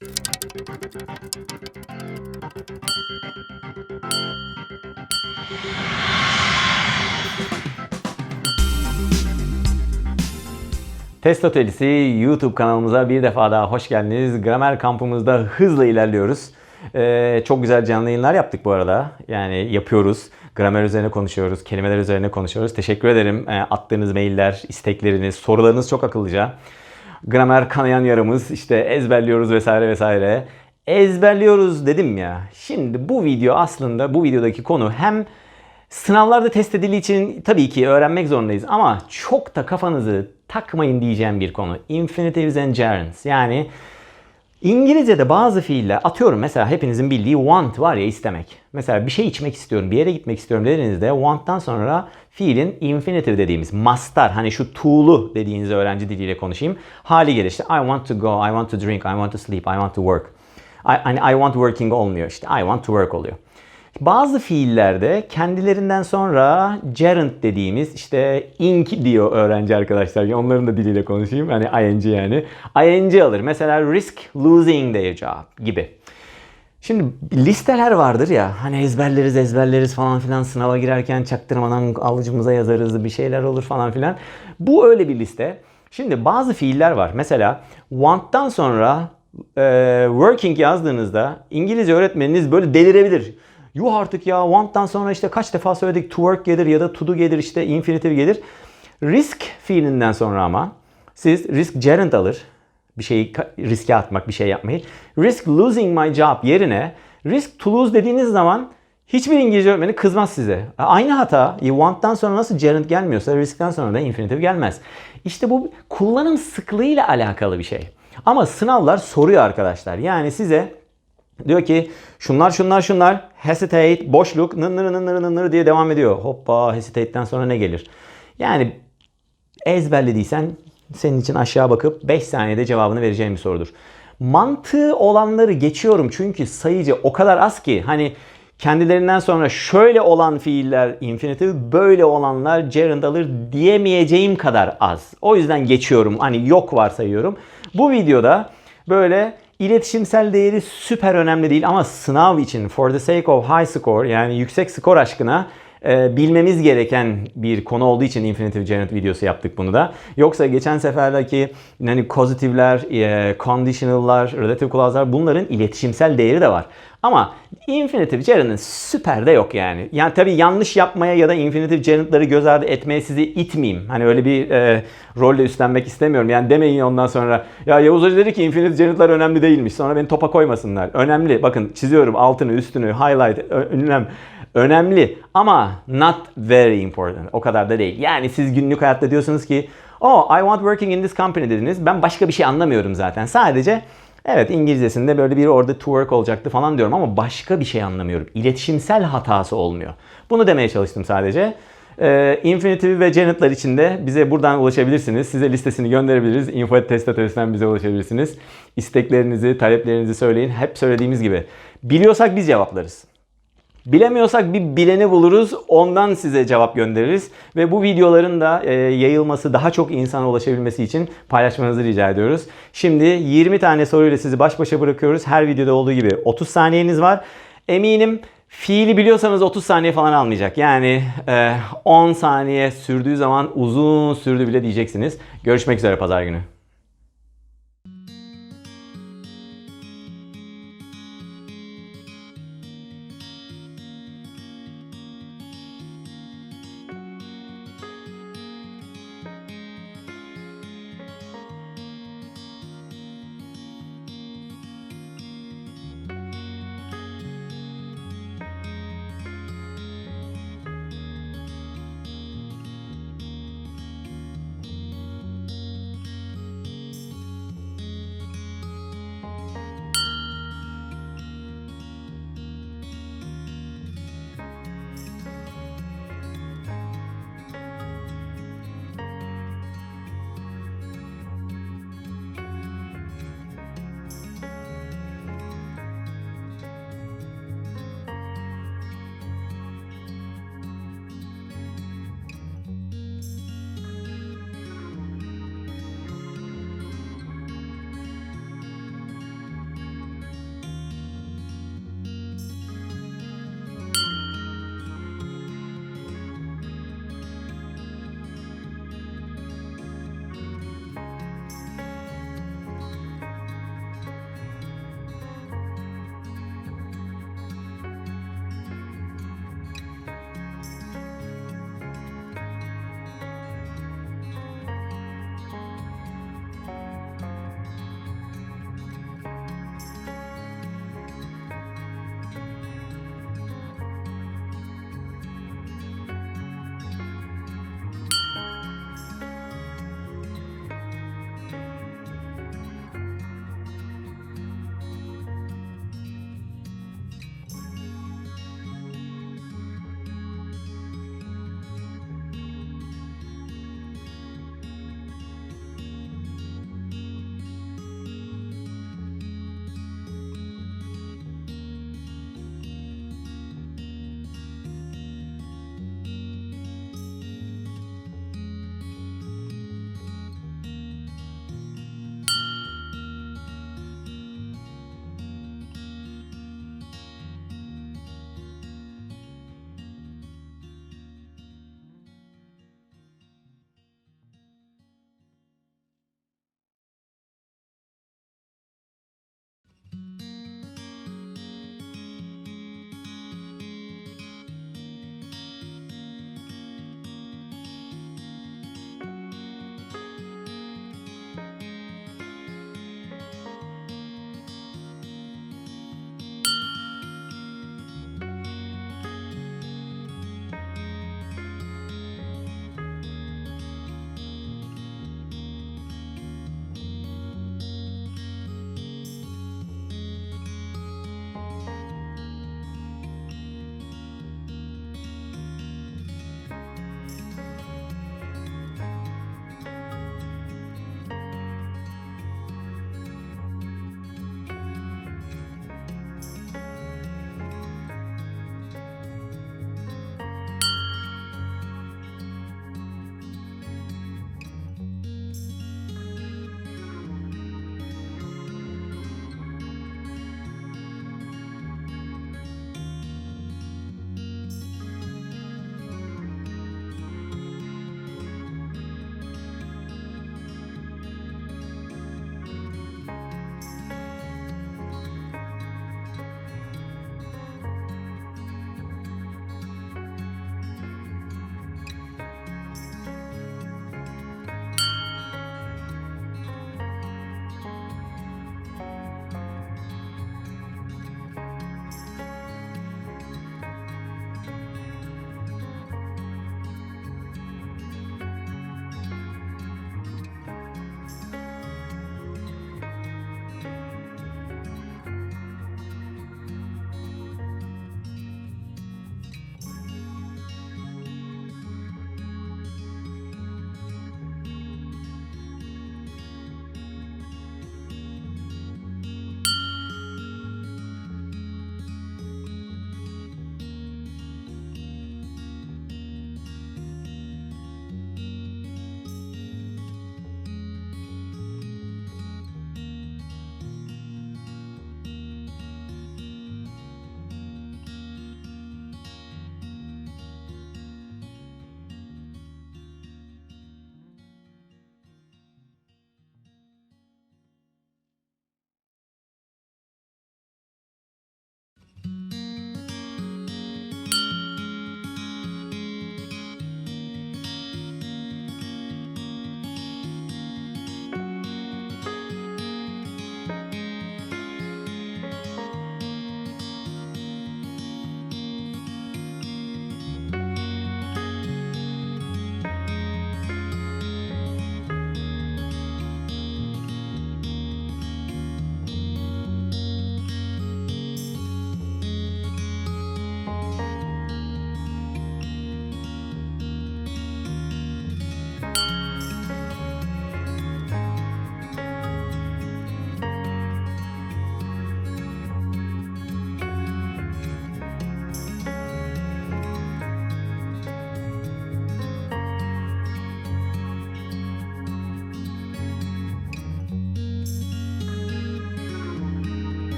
Test Otelisi YouTube kanalımıza bir defa daha hoş geldiniz. Gramer kampımızda hızla ilerliyoruz. Ee, çok güzel canlı yayınlar yaptık bu arada. Yani yapıyoruz. Gramer üzerine konuşuyoruz, kelimeler üzerine konuşuyoruz. Teşekkür ederim. Ee, attığınız mailler, istekleriniz, sorularınız çok akıllıca. Gramer kanayan yaramız, işte ezberliyoruz vesaire vesaire. Ezberliyoruz dedim ya. Şimdi bu video aslında bu videodaki konu hem Sınavlarda test edildiği için tabii ki öğrenmek zorundayız ama çok da kafanızı takmayın diyeceğim bir konu. Infinitives and gerunds. Yani İngilizce'de bazı fiiller atıyorum mesela hepinizin bildiği want var ya istemek. Mesela bir şey içmek istiyorum, bir yere gitmek istiyorum dediğinizde want'tan sonra fiilin infinitive dediğimiz mastar hani şu to'lu dediğiniz öğrenci diliyle konuşayım. Hali gelir işte I want to go, I want to drink, I want to sleep, I want to work. Hani I want working olmuyor işte I want to work oluyor. Bazı fiillerde kendilerinden sonra gerund dediğimiz işte ink diyor öğrenci arkadaşlar. Onların da diliyle konuşayım. Hani ing yani. ing alır. Mesela risk losing their job gibi. Şimdi listeler vardır ya hani ezberleriz ezberleriz falan filan sınava girerken çaktırmadan avucumuza yazarız bir şeyler olur falan filan. Bu öyle bir liste. Şimdi bazı fiiller var. Mesela want'tan sonra e, working yazdığınızda İngilizce öğretmeniniz böyle delirebilir. Yuh artık ya want'tan sonra işte kaç defa söyledik to work gelir ya da to do gelir işte infinitive gelir. Risk fiilinden sonra ama siz risk gerund alır. Bir şeyi riske atmak, bir şey yapmayı. Risk losing my job yerine risk to lose dediğiniz zaman hiçbir İngilizce öğretmeni kızmaz size. Aynı hata want'tan sonra nasıl gerund gelmiyorsa riskten sonra da infinitive gelmez. İşte bu kullanım sıklığıyla alakalı bir şey. Ama sınavlar soruyor arkadaşlar. Yani size Diyor ki şunlar şunlar şunlar hesitate boşluk nır nır nır nır nır diye devam ediyor. Hoppa hesitate'den sonra ne gelir? Yani ezberlediysen senin için aşağı bakıp 5 saniyede cevabını vereceğim bir sorudur. Mantığı olanları geçiyorum çünkü sayıcı o kadar az ki hani kendilerinden sonra şöyle olan fiiller infinitive, böyle olanlar gerund alır diyemeyeceğim kadar az. O yüzden geçiyorum. Hani yok varsayıyorum. Bu videoda böyle iletişimsel değeri süper önemli değil ama sınav için for the sake of high score yani yüksek skor aşkına e, bilmemiz gereken bir konu olduğu için infinitive gerund videosu yaptık bunu da. Yoksa geçen seferdeki hani causatifler, e, conditional'lar, relative clause'lar bunların iletişimsel değeri de var. Ama infinitive gerund'ın süper de yok yani. Yani tabii yanlış yapmaya ya da infinitive gerund'ları göz ardı etmeye sizi itmeyeyim. Hani öyle bir e, rolle üstlenmek istemiyorum. Yani demeyin ondan sonra ya Yavuz Hoca dedi ki infinitive gerund'lar önemli değilmiş. Sonra beni topa koymasınlar. Önemli. Bakın çiziyorum altını, üstünü, highlight, ö- ünlem. Önemli ama not very important. O kadar da değil. Yani siz günlük hayatta diyorsunuz ki Oh, I want working in this company dediniz. Ben başka bir şey anlamıyorum zaten. Sadece evet İngilizcesinde böyle bir orada to work olacaktı falan diyorum ama başka bir şey anlamıyorum. İletişimsel hatası olmuyor. Bunu demeye çalıştım sadece. Ee, infinitive ve genitler için de bize buradan ulaşabilirsiniz. Size listesini gönderebiliriz. Info.test.ötesinden bize ulaşabilirsiniz. İsteklerinizi, taleplerinizi söyleyin. Hep söylediğimiz gibi. Biliyorsak biz cevaplarız. Bilemiyorsak bir bileni buluruz, ondan size cevap göndeririz ve bu videoların da e, yayılması, daha çok insana ulaşabilmesi için paylaşmanızı rica ediyoruz. Şimdi 20 tane soruyla sizi baş başa bırakıyoruz. Her videoda olduğu gibi 30 saniyeniz var. Eminim fiili biliyorsanız 30 saniye falan almayacak. Yani e, 10 saniye sürdüğü zaman uzun sürdü bile diyeceksiniz. Görüşmek üzere pazar günü.